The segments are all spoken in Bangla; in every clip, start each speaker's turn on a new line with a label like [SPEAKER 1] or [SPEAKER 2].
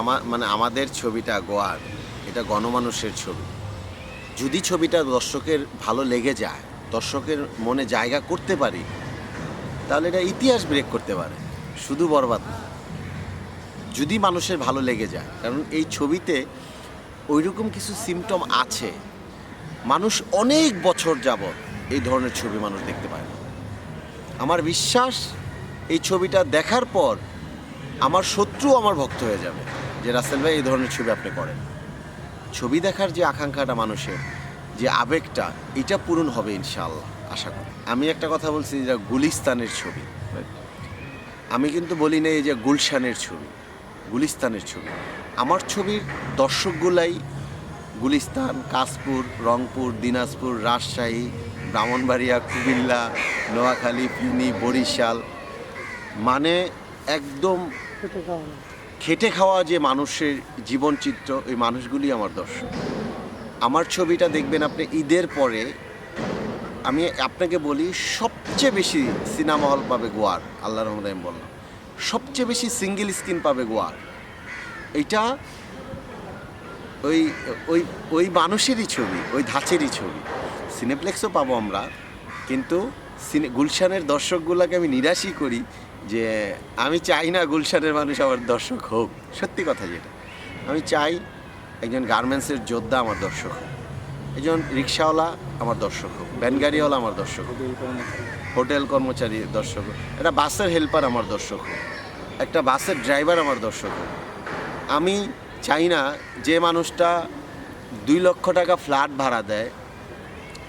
[SPEAKER 1] আমার মানে আমাদের ছবিটা গোয়ার, এটা গণমানুষের ছবি। যদি ছবিটা দর্শকের ভালো লেগে যায়, দর্শকের মনে জায়গা করতে পারি, তাহলে এটা ইতিহাস ব্রেক করতে পারে, শুধু বরবাদ। যদি মানুষের ভালো লেগে যায়, কারণ এই ছবিতে ওইরকম কিছু সিমটম আছে। মানুষ অনেক বছর যাবৎ এই ধরনের ছবি মানুষ দেখতে পায় না। আমার বিশ্বাস, এই ছবিটা দেখার পর আমার শত্রু আমার ভক্ত হয়ে যাবে। যে রাসেল ভাই এই ধরনের ছবি আপনি করেন। ছবি দেখার যে আকাঙ্ক্ষাটা মানুষের, যে আবেগটা, এটা পূরণ হবে ইনশাআল্লাহ, আশা করি। আমি একটা কথা বলছি যে গুলিস্তানের ছবি। আমি কিন্তু বলি না এই যে গুলশানের ছবি, গুলিস্তানের ছবি। আমার ছবির দর্শকগুলাই গুলিস্তান, কাশপুর, রংপুর, দিনাজপুর, রাজশাহী, ব্রাহ্মণবাড়িয়া, কুমিল্লা, নোয়াখালী ফেনী বরিশাল মানে একদম খেটে খাওয়া যে মানুষের জীবনচিত্র, ওই মানুষগুলি আমার দর্শক। আমার ছবিটা দেখবেন আপনি ঈদের পরে, আমি আপনাকে বলি, সবচেয়ে বেশি সিনেমা হল পাবে গোয়ার, আল্লাহ রহমান আমি বললাম। সবচেয়ে বেশি সিঙ্গেল স্ক্রিন পাবে গোয়ার। এটা ওই ওই ওই মানুষেরই ছবি, ওই ধাঁচেরই ছবি। সিনেপ্লেক্সও পাবো আমরা, কিন্তু গুলশানের দর্শকগুলোকে আমি নিরাশই করি যে আমি চাই না গুলশানের মানুষ আমার দর্শক হোক। সত্যি কথা যেটা। আমি চাই একজন গার্মেন্টসের যোদ্ধা আমার দর্শক হোক। একজন রিক্সাওয়ালা আমার দর্শক হোক। গাড়িওয়ালা আমার দর্শক হোক। হোটেল কর্মচারী দর্শক হোক। একটা বাসের হেল্পার আমার দর্শক হোক। একটা বাসের ড্রাইভার আমার দর্শক হোক। আমি চাই না যে মানুষটা দুই লক্ষ টাকা ফ্ল্যাট ভাড়া দেয়,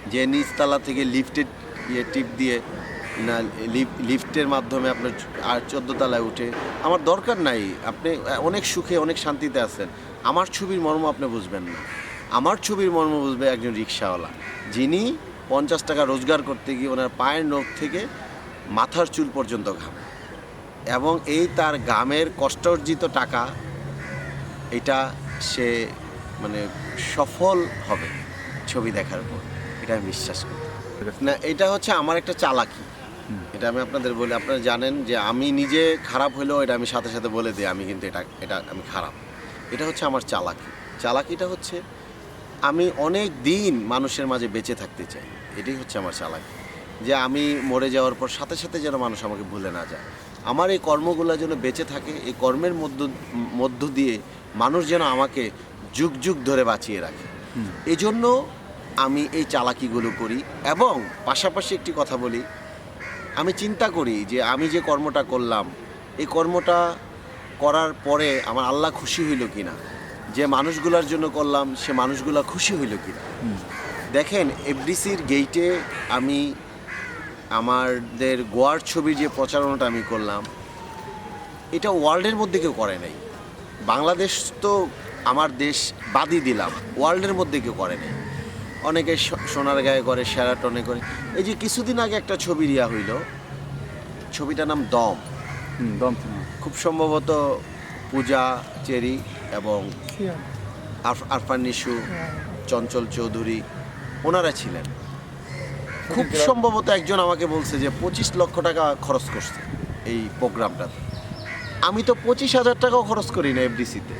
[SPEAKER 1] যে নিচতলা থেকে লিফটের ইয়ে টিপ দিয়ে না লিফ- লিফটের মাধ্যমে আপনার আর চোদ্দ তলায় উঠে। আমার দরকার নাই। আপনি অনেক সুখে, অনেক শান্তিতে আছেন। আমার ছবির মর্ম আপনি বুঝবেন না। আমার ছবির মর্ম বুঝবে একজন রিক্সাওয়ালা। যিনি পঞ্চাশ টাকা রোজগার করতে গিয়ে ওনার পায়ের নখ থেকে মাথার চুল পর্যন্ত ঘাম। এবং এই তার গ্রামের কষ্টার্জিত টাকা, এটা সে মানে সফল হবে ছবি দেখার পর। এটা আমি বিশ্বাস করি। না, এটা হচ্ছে আমার একটা চালাকি। এটা আমি আপনাদের বলি আপনারা জানেন যে আমি নিজে খারাপ হলেও এটা আমি সাথে সাথে বলে দিই আমি কিন্তু এটা এটা আমি খারাপ। এটা হচ্ছে আমার চালাকি। চালাকিটা হচ্ছে আমি অনেক দিন মানুষের মাঝে বেঁচে থাকতে চাই। এটাই হচ্ছে আমার চালাকি। যে আমি মরে যাওয়ার পর সাথে সাথে যেন মানুষ আমাকে ভুলে না যায়। আমার এই কর্মগুলো যেন বেঁচে থাকে এই কর্মের মধ্য মধ্য দিয়ে মানুষ যেন আমাকে যুগ যুগ ধরে বাঁচিয়ে রাখে। এজন্য আমি এই চালাকিগুলো করি এবং পাশাপাশি একটি কথা বলি আমি চিন্তা করি যে আমি যে কর্মটা করলাম এই কর্মটা করার পরে আমার আল্লাহ খুশি হইল কি না যে মানুষগুলোর জন্য করলাম সে মানুষগুলো খুশি হইল কি না দেখেন এফডিসির গেইটে আমি আমাদের গোয়ার ছবির যে প্রচারণাটা আমি করলাম এটা ওয়ার্ল্ডের মধ্যে কেউ করে নাই। বাংলাদেশ তো আমার দেশ বাদই দিলাম ওয়ার্ল্ডের মধ্যে কেউ করে নাই। অনেকে স- সোনার গায়ে করে শ্যারাটনে করে। এই যে কিছুদিন আগে একটা ছবি রিয়া হইল। ছবিটার নাম দম।
[SPEAKER 2] দম
[SPEAKER 1] খুব সম্ভবত পূজা চেরি এবং আরফ- আরফান নিশু চঞ্চল চৌধুরী ওনারা ছিলেন। খুব সম্ভবত একজন আমাকে বলছে যে পঁচিশ লক্ষ টাকা খরচ করছে এই প্রোগ্রামটাতে আমি তো পঁচিশ হাজার টাকাও খরচ করি না এফডিসিতে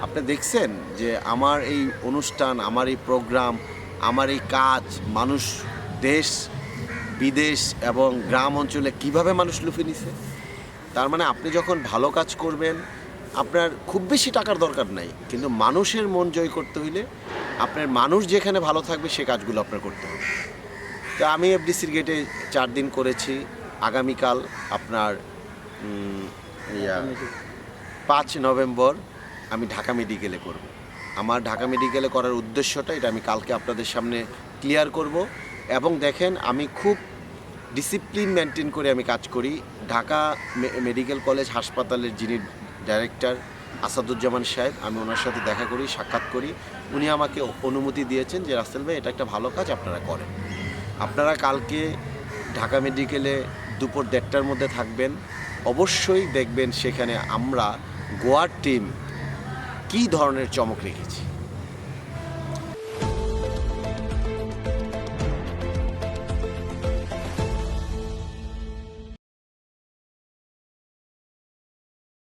[SPEAKER 1] আপনি দেখছেন যে আমার এই অনুষ্ঠান আমার এই প্রোগ্রাম আমার এই কাজ মানুষ দেশ বিদেশ এবং গ্রাম অঞ্চলে কীভাবে মানুষ লুফে নিছে? তার মানে আপনি যখন ভালো কাজ করবেন আপনার খুব বেশি টাকার দরকার নাই। কিন্তু মানুষের মন জয় করতে হইলে আপনার মানুষ যেখানে ভালো থাকবে সে কাজগুলো আপনার করতে হবে। তো আমি এফডিসির গেটে চার দিন করেছি। আগামীকাল আপনার ইয়া, পাঁচ নভেম্বর আমি ঢাকা মেডিকেলে করব। আমার ঢাকা মেডিকেলে করার উদ্দেশ্যটা, এটা আমি কালকে আপনাদের সামনে ক্লিয়ার করব। এবং দেখেন, আমি খুব ডিসিপ্লিন মেনটেন করে আমি কাজ করি। ঢাকা মেডিকেল কলেজ হাসপাতালের যিনি ডাইরেক্টর আসাদুজ্জামান সাহেব, আমি ওনার সাথে দেখা করি, সাক্ষাৎ করি। উনি আমাকে অনুমতি দিয়েছেন যে, রাসেল ভাই, এটা একটা ভালো কাজ, আপনারা করেন। আপনারা কালকে ঢাকা মেডিকেলে দুপুর দেড়টার মধ্যে থাকবেন। অবশ্যই দেখবেন সেখানে আমরা গোয়ার টিম কী ধরনের চমক রেখেছি?